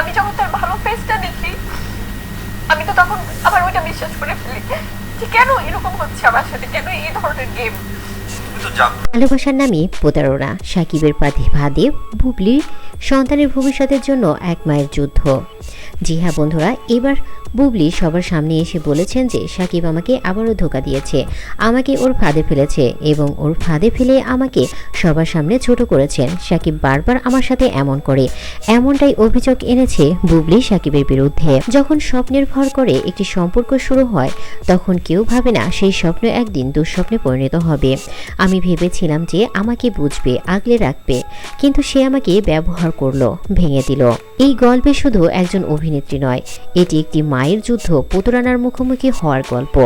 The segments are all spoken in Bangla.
আমি যখন তার ভালো ফেসটা দেখি, আমি তো তখন আবার ওইটা বিশ্বাস করে ফেলি যে কেন এরকম হচ্ছে আমার সাথে? কেন এই ধরনের গেম ভালোবাসার নামে প্রতারণা, সাকিবের পাধি ভাদে সন্তানের ভবিষ্যতের জন্য এক মায়ের যুদ্ধ। জি হ্যাঁ বন্ধুরা, এবার বুবলি সবার সামনে এসে বলেছেন যে, সাকিব আমাকে আবারও ধোকা দিয়েছে, আমাকে ওর ফাঁদে ফেলেছে এবং ওর ফাঁদে ফেলে আমাকে সবার সামনে ছোট করেছেন। সাকিব বারবার আমার সাথে এমন করে, এমনটাই অভিযোগ এনেছে বুবলি সাকিবের বিরুদ্ধে। যখন স্বপ্নের ভর করে একটি সম্পর্ক শুরু হয়, তখন কেউ ভাবে না সেই স্বপ্ন একদিন দুঃস্বপ্নে পরিণত হবে। আমি ভেবেছিলাম যে আমাকে বুঝবে, আগলে রাখবে, কিন্তু সে আমাকে ব্যবহার করল, ভেঙে দিল। এই গল্পে শুধু একজন অভিনেত্রী নয়, এটি একটি মায়ের যুদ্ধ প্রতারণার মুখোমুখি হওয়ার গল্প।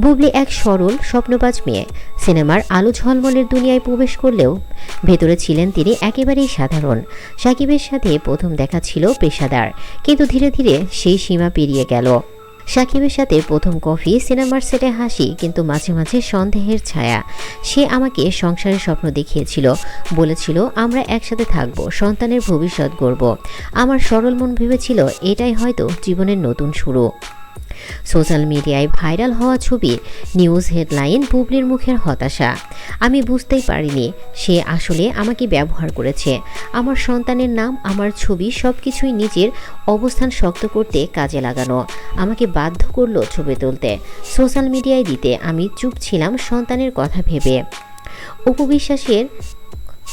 বুবলি এক সরল, স্বপ্নবাজ মেয়ে। সিনেমার আলো ঝলমলের দুনিয়ায় প্রবেশ করলেও ভেতরে ছিলেন তিনি একেবারেই সাধারণ। সাকিবের সাথে প্রথম দেখা ছিল পেশাদার, কিন্তু ধীরে ধীরে সেই সীমা পেরিয়ে গেল। সাকিবের সাথে প্রথম কফি সিনেমার সেটে হাসি, কিন্তু মাঝে মাঝে সন্দেহের ছায়া। সে আমাকে সংসারের স্বপ্ন দেখিয়েছিল, বলেছিল, আমরা একসাথে থাকব, সন্তানের ভবিষ্যৎ গড়ব। আমার সরল মন ভেবেছিল, এটাই হয়তো জীবনের নতুন শুরু। সোশ্যাল মিডিয়ায় ভাইরাল হওয়া ছবি নিউজ হেডলাইন বুবলির মুখের হতাশা। আমি বুঝতেই পারিনি সে আসলে আমাকে ব্যবহার করেছে। আমার সন্তানের নাম, আমার ছবি সব কিছুই নিজের অবস্থান শক্ত করতে কাজে লাগানো। আমাকে বাধ্য করল ছবি তুলতে। সোশ্যাল মিডিয়ায় দিতে আমি চুপ ছিলাম সন্তানের কথা ভেবে। উপবিশ্বাসের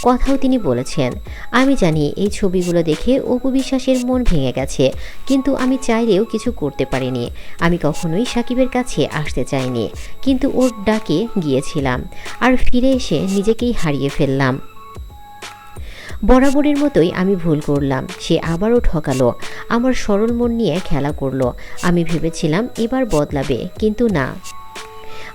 কথাও তিনি বলেছেন। আমি জানি এই ছবিগুলো দেখে অপু বিশ্বাসের মন ভেঙে গেছে, কিন্তু আমি চাইলেও কিছু করতে পারিনি। আমি কখনোই সাকিবের কাছে আসতে চাইনি, কিন্তু ওর ডাকে গিয়েছিলাম আর ফিরে এসে নিজেকেই হারিয়ে ফেললাম। বরাবরের মতোই আমি ভুল করলাম, সে আবারও ঠকালো, আমার সরল মন নিয়ে খেলা করল। আমি ভেবেছিলাম এবার বদলাবে, কিন্তু না।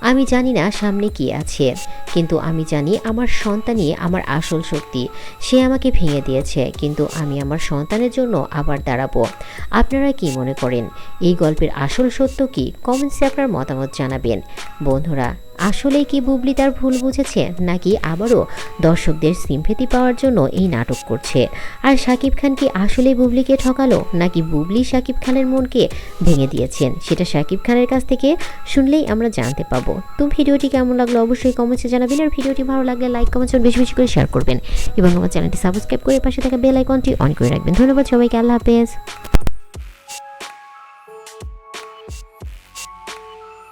আমি জানি না সামনে কি আছে, কিন্তু আমি জানি আমার সন্তানই আমার আসল শক্তি। সে আমাকে ভেঙে দিয়েছে, কিন্তু আমি আমার সন্তানের জন্য আবার দাঁড়াবো। আপনারা কি মনে করেন? এই গল্পের আসল সত্য কি? কমেন্টসে আপনার মতামত জানাবেন। বন্ধুরা আসলেই কি বুবলি তার ভুল বুঝেছে, নাকি আবারও দর্শকদের সিম্পেতি পাওয়ার জন্য এই নাটক করছে? আর শাকিব খান কি আসলে বুবলিকে ঠকালো, নাকি বুবলি শাকিব খানের মনকে ভেঙে দিয়েছেন? সেটা শাকিব খানের কাছ থেকে শুনলেই আমরা জানতে পাবো। তো ভিডিওটি কেমন লাগল অবশ্যই কমেন্টসে জানাবেন, আর ভিডিওটি ভালো লাগলে লাইক কমেন্টস বেশি বেশি করে শেয়ার করবেন। এবং আমার চ্যানেলটি সাবস্ক্রাইব করে পাশে থাকা বেল আইকনটি অন করে রাখবেন। ধন্যবাদ সবাইকে, আল্লাহ হাফেজ।